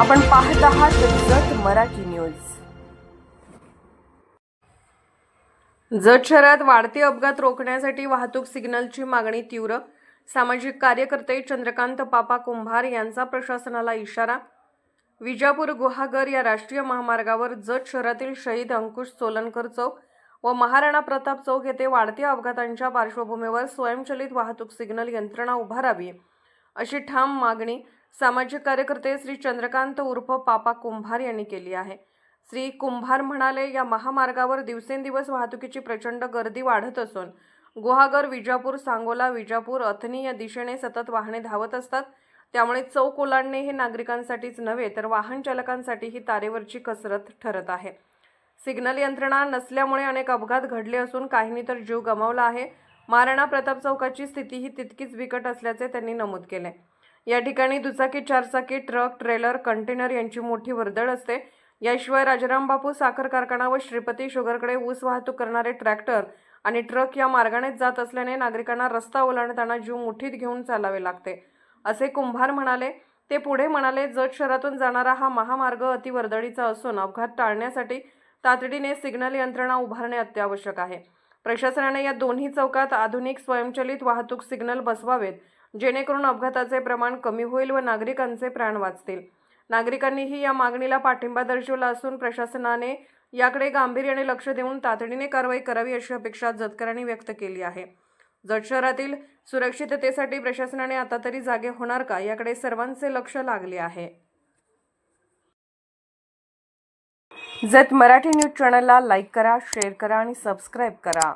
आपण पाहत आहात जत मराठी न्यूज. जत शहरात वाढते अपघात रोखण्यासाठी वाहतूक सिग्नलची मागणी तीव्र. सामाजिक कार्यकर्ते चंद्रकांत पापा कुंभार यांचा प्रशासनाला इशारा. विजापूर गुहागर या राष्ट्रीय महामार्गावर जत शहरातील शहीद अंकुश सोलनकर चौक व महाराणा प्रताप चौक येथे वाढत्या अपघातांच्या पार्श्वभूमीवर स्वयंचलित वाहतूक सिग्नल यंत्रणा उभारावी अशी ठाम मागणी सामाजिक कार्यकर्ते श्री चंद्रकांत उर्फ पापा कुंभार यांनी केली आहे. श्री कुंभार म्हणाले या महामार्गावर दिवसेंदिवस वाहतुकीची प्रचंड गर्दी वाढत असून गुहागर विजापूर सांगोला विजापूर अथनी या दिशेने सतत वाहने धावत असतात. त्यामुळे चौक ओलांडणे हे नागरिकांसाठीच नव्हे तर वाहन चालकांसाठी ही तारेवरची कसरत ठरत आहे. सिग्नल यंत्रणा नसल्यामुळे अनेक अपघात घडले असून काहींनी तर जीव गमावला आहे. महाराणा प्रताप चौकाची स्थितीही तितकीच बिकट असल्याचे त्यांनी नमूद केले. या ठिकाणी दुचाकी चारचाकी ट्रक ट्रेलर कंटेनर यांची मोठी वर्दळ असते. याशिवाय राजाराम बापू साखर कारखाना व श्रीपती शुगरकडे ऊस वाहतूक करणारे ट्रॅक्टर आणि ट्रक या मार्गानेच जात असल्याने नागरिकांना रस्ता ओलांडताना जीव मुठीत घेऊन चालावे लागते. असे कुंभार म्हणाले ते पुढे म्हणाले जत शहरातून जाणारा हा महामार्ग अतिवर्दळीचा असून अपघात टाळण्यासाठी तातडीने सिग्नल यंत्रणा उभारणे अत्यावश्यक आहे. प्रशासनाने या दोन्ही चौकात आधुनिक स्वयंचलित वाहतूक सिग्नल बसवावेत. जेणेकरून अपघाताचे प्रमाण कमी होईल व नागरिकांचे प्राण वाचतील. नागरिकांनीही या मागणीला पाठिंबा दर्शवला असून प्रशासनाने याकडे गांभीर्याने लक्ष देऊन तातडीने कारवाई करावी अशी अपेक्षा जतकरांनी व्यक्त केली आहे. जत शहरातील सुरक्षिततेसाठी प्रशासनाने आता तरी जागे होणार का याकडे सर्वांचे लक्ष लागले आहे. जत मराठी न्यूज चॅनलला लाईक करा शेअर करा आणि सबस्क्राईब करा.